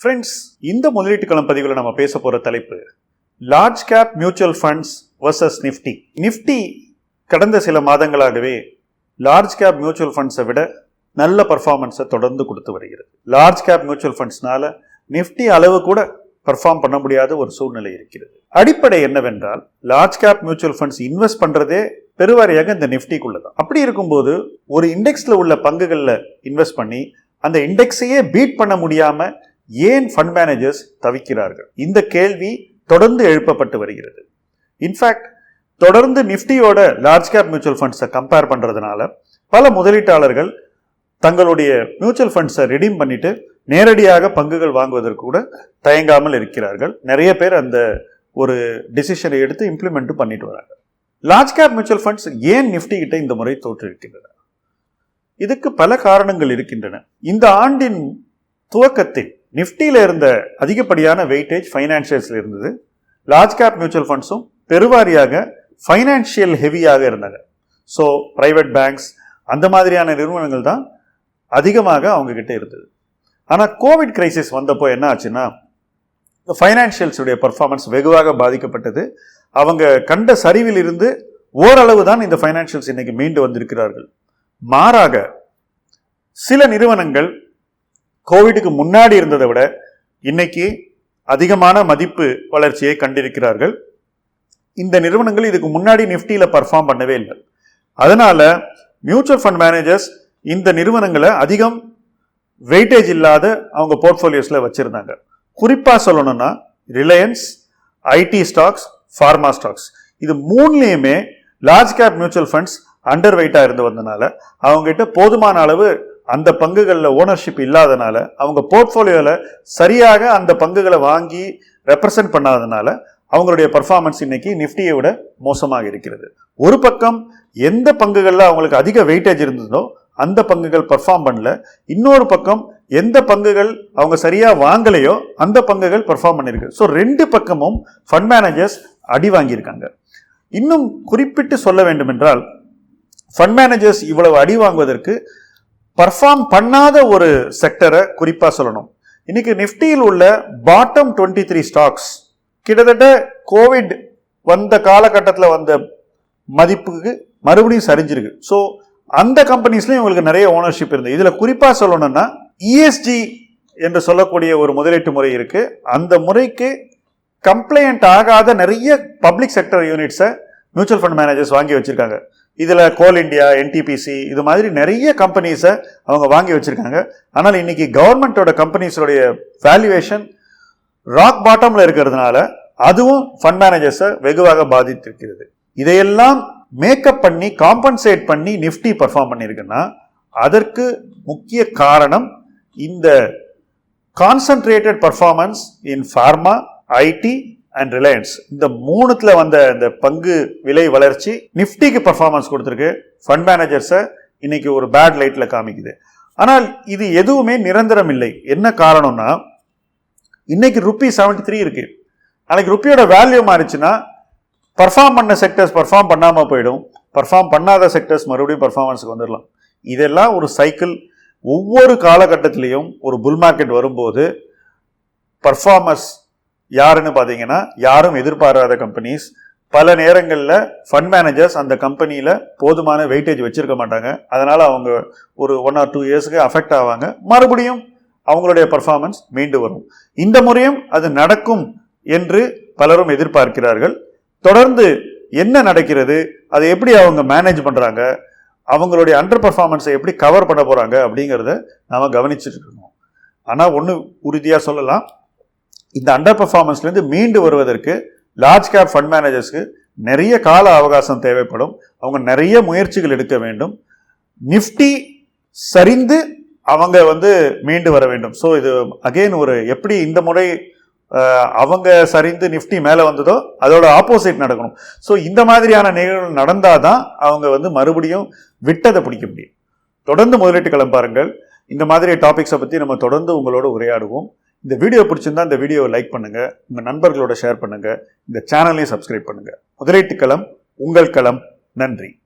Friends இந்த முதலீட்டு களம் பதிவில் நம்ம பேச போகிற தலைப்பு large cap mutual funds versus Nifty Nifty கடந்த சில மாதங்களாகவே லார்ஜ் கேப் மியூச்சுவல் ஃபண்ட்ஸை விட நல்ல பர்ஃபார்மன்ஸை தொடர்ந்து கொடுத்து வருகிறது. லார்ஜ் கேப் மியூச்சுவல் ஃபண்ட்ஸ்னால நிஃப்டி அளவு கூட பர்ஃபார்ம் பண்ண முடியாத ஒரு சூழ்நிலை இருக்கிறது. அடிப்படை என்னவென்றால் large cap mutual funds invest பண்ணுறதே பெருவாரியாக இந்த நிஃப்டிக்குள்ள தான். அப்படி இருக்கும்போது ஒரு இண்டெக்ஸில் உள்ள பங்குகளில் இன்வெஸ்ட் பண்ணி அந்த இண்டெக்ஸையே பீட் பண்ண முடியாமல் ஏன் ஃபண்ட் மேனேஜர்ஸ் தவிக்கிறார்கள்? இந்த கேள்வி தொடர்ந்து எழுப்பப்பட்டு வருகிறது. இன்ஃபேக்ட் தொடர்ந்து நிஃப்டியோட லார்ஜ் கேப் மியூச்சுவல் ஃபண்ட்ஸை கம்பேர் பண்ணுறதுனால பல முதலீட்டாளர்கள் தங்களுடைய மியூச்சுவல் ஃபண்ட்ஸை ரெடீம் பண்ணிட்டு நேரடியாக பங்குகள் வாங்குவதற்கு கூட தயங்காமல் இருக்கிறார்கள். நிறைய பேர் அந்த ஒரு டிசிஷனை எடுத்து இம்ப்ளிமெண்ட் பண்ணிட்டு வராங்க. லார்ஜ் கேப் மியூச்சுவல் ஃபண்ட்ஸ் ஏன் நிஃப்டி கிட்ட இந்த முறை தோற்றிருக்கின்றன இதுக்கு பல காரணங்கள் இருக்கின்றன. இந்த ஆண்டின் துவக்கத்தில் நிஃப்டியில் இருந்த அதிகப்படியான வெயிட்டேஜ் ஃபைனான்சியல்ஸில் இருந்தது. லார்ஜ் கேப் மியூச்சுவல் ஃபண்ட்ஸும் பெருவாரியாக ஃபைனான்ஷியல் ஹெவியாக இருந்தாங்க ஸோ ப்ரைவேட் பேங்க்ஸ் அந்த மாதிரியான நிறுவனங்கள் தான் அதிகமாக அவங்கக்கிட்ட இருந்தது. ஆனால் கோவிட் கிரைசிஸ் வந்தப்போ என்ன ஆச்சுன்னா ஃபைனான்ஷியல்ஸுடைய பர்ஃபார்மன்ஸ் வெகுவாக பாதிக்கப்பட்டது. அவங்க கண்ட சரிவிலிருந்து ஓரளவு தான் இந்த ஃபைனான்ஷியல்ஸ் இன்னைக்கு மீண்டு வந்திருக்கிறார்கள். மாறாக சில நிறுவனங்கள் கோவிடுக்கு முன்னாடி இருந்ததை விட இன்னைக்கு அதிகமான மதிப்பு வளர்ச்சியை கண்டிருக்கிறார்கள். இந்த நிறுவனங்கள் இதுக்கு முன்னாடி நிஃப்டியில் பர்ஃபார்ம் பண்ணவே இல்லை. அதனால மியூச்சுவல் ஃபண்ட் மேனேஜர்ஸ் இந்த நிறுவனங்களை அதிகம் வெயிட்டேஜ் இல்லாத அவங்க போர்ட்ஃபோலியோஸில் வச்சுருந்தாங்க. குறிப்பாக சொல்லணும்னா Reliance IT stocks pharma stocks. இது மூணுலேயுமே large cap mutual funds under வெயிட்டாக இருந்து வந்தனால அவங்ககிட்ட போதுமான அளவு அந்த பங்குகளில் ஓனர்ஷிப் இல்லாதனால அவங்க போர்ட்ஃபோலியோவில் சரியாக அந்த பங்குகளை வாங்கி ரெப்ரசன்ட் பண்ணாதனால அவங்களுடைய பர்ஃபார்மன்ஸ் இன்னைக்கு நிஃப்டியை விட மோசமாக இருக்கிறது. ஒரு பக்கம் எந்த பங்குகளில் அவங்களுக்கு அதிக வெயிட்டேஜ் இருந்ததோ அந்த பங்குகள் பர்ஃபார்ம் பண்ணல. இன்னொரு பக்கம் எந்த பங்குகள் அவங்க சரியாக வாங்கலையோ அந்த பங்குகள் பர்ஃபார்ம் பண்ணியிருக்கு. ஸோ ரெண்டு பக்கமும் ஃபண்ட் மேனேஜர்ஸ் அடி வாங்கியிருக்காங்க. இன்னும் குறிப்பிட்டு சொல்ல வேண்டுமென்றால் ஃபண்ட் மேனேஜர்ஸ் இவ்வளவு அடி வாங்குவதற்கு பர்ஃபார்ம் பண்ணாத ஒரு செக்டரை குறிப்பாக சொல்லணும். இன்னைக்கு நிஃப்டியில் உள்ள பாட்டம் டுவெண்ட்டி த்ரீ ஸ்டாக்ஸ் கிட்டத்தட்ட கோவிட் வந்த காலகட்டத்தில் வந்த மதிப்புக்கு மறுபடியும் சரிஞ்சிருக்கு. ஸோ அந்த கம்பெனிஸ்லையும் இவங்களுக்கு நிறைய ஓனர்ஷிப் இருந்தது இதில் குறிப்பாக சொல்லணும்னா இஎஸ்ஜி என்று சொல்லக்கூடிய ஒரு முதலீட்டு முறை இருக்கு. அந்த முறைக்கு கம்ப்ளைண்ட் ஆகாத நிறைய பப்ளிக் செக்டர் யூனிட்ஸை மியூச்சுவல் ஃபண்ட் மேனேஜர்ஸ் வாங்கி வச்சிருக்காங்க. இதில் கோல் இண்டியா என்டிபிசி இது மாதிரி நிறைய கம்பெனிஸை அவங்க வாங்கி வச்சுருக்காங்க. ஆனால் இன்னைக்கு கவர்மெண்ட்டோட கம்பெனிஸோடைய வேல்யூவேஷன் ராக் பாட்டமில் இருக்கிறதுனால அதுவும் ஃபண்ட் மேனேஜர்ஸை வெகுவாக பாதித்திருக்கிறது. இதையெல்லாம் மேக்கப் பண்ணி காம்பன்சேட் பண்ணி நிஃப்டி பர்ஃபார்ம் பண்ணியிருக்குன்னா அதற்கு முக்கிய காரணம் இந்த concentrated performance in pharma IT and Reliance இந்த மூணுத்துல வந்த இந்த பங்கு விலை வளர்ச்சி நிஃப்டிக்கு பர்ஃபார்மன்ஸ் கொடுத்துருக்கு. ஃபண்ட் மேனேஜர்ஸை இன்னைக்கு ஒரு பேட் லைட்ல காமிக்குது. ஆனால் இது எதுவுமே நிரந்தரம் இல்லை. என்ன காரணம்னா இன்னைக்கு ருப்பி செவன்டி த்ரீ இருக்கு. நாளைக்கு ருப்பியோட வேல்யூ மாறிச்சுன்னா பர்ஃபார்ம் பண்ண செக்டர்ஸ் பர்ஃபார்ம் பண்ணாமல் போயிடும். பர்ஃபார்ம் பண்ணாத செக்டர்ஸ் மறுபடியும் பர்ஃபார்மன்ஸுக்கு வந்துடலாம் இதெல்லாம் ஒரு சைக்கிள் ஒவ்வொரு காலகட்டத்திலையும் ஒரு புல் மார்க்கெட் வரும்போது பர்ஃபார்மர்ஸ் யாருன்னு பார்த்தீங்கன்னா யாரும் எதிர்பாராத கம்பெனிஸ் பல நேரங்களில் ஃபண்ட் மேனேஜர்ஸ் அந்த கம்பெனியில் போதுமான வெயிட்டேஜ் வச்சுருக்க மாட்டாங்க. அதனால் அவங்க ஒரு ஒன் ஆர் டூ இயர்ஸ்க்கு அஃபெக்ட் ஆவாங்க. மறுபடியும் அவங்களுடைய பர்ஃபார்மன்ஸ் மீண்டு வரும். இந்த முறையும் அது நடக்கும் என்று பலரும் எதிர்பார்க்கிறார்கள். தொடர்ந்து என்ன நடக்கிறது அதை எப்படி அவங்க மேனேஜ் பண்ணுறாங்க அவங்களுடைய அண்டர் பர்ஃபார்மன்ஸை எப்படி கவர் பண்ண போகிறாங்க அப்படிங்கிறத நாம் கவனிச்சுட்டு இருக்கணும். ஆனால் ஒன்று உறுதியாக சொல்லலாம். இந்த அண்டர் பர்ஃபார்மன்ஸ்லேருந்து மீண்டு வருவதற்கு லார்ஜ் கேப் ஃபண்ட் மேனேஜர்ஸ்க்கு நிறைய கால அவகாசம் தேவைப்படும். அவங்க நிறைய முயற்சிகள் எடுக்க வேண்டும். நிஃப்டி சரிந்து அவங்க வந்து மீண்டு வர வேண்டும். ஸோ இது அகெயின் ஒரு எப்படி இந்த முறை அவங்க சரிந்து நிஃப்டி மேலே வந்ததோ அதோட ஆப்போசிட் நடக்கணும். ஸோ இந்த மாதிரியான நிகழ்வுகள் நடந்தால் தான் அவங்க வந்து மறுபடியும் விட்டதை பிடிக்க முடியும். தொடர்ந்து முதலீட்டு கிளம்பாருங்கள் இந்த மாதிரி டாபிக்ஸை பற்றி நம்ம தொடர்ந்து உங்களோட உரையாடுவோம். இந்த வீடியோ பிடிச்சிருந்தா இந்த வீடியோவை லைக் பண்ணுங்கள் உங்கள் நண்பர்களோட ஷேர் பண்ணுங்கள் இந்த சேனலையும் சப்ஸ்கிரைப் பண்ணுங்கள் முதலீட்டு களம் உங்கள் களம். நன்றி.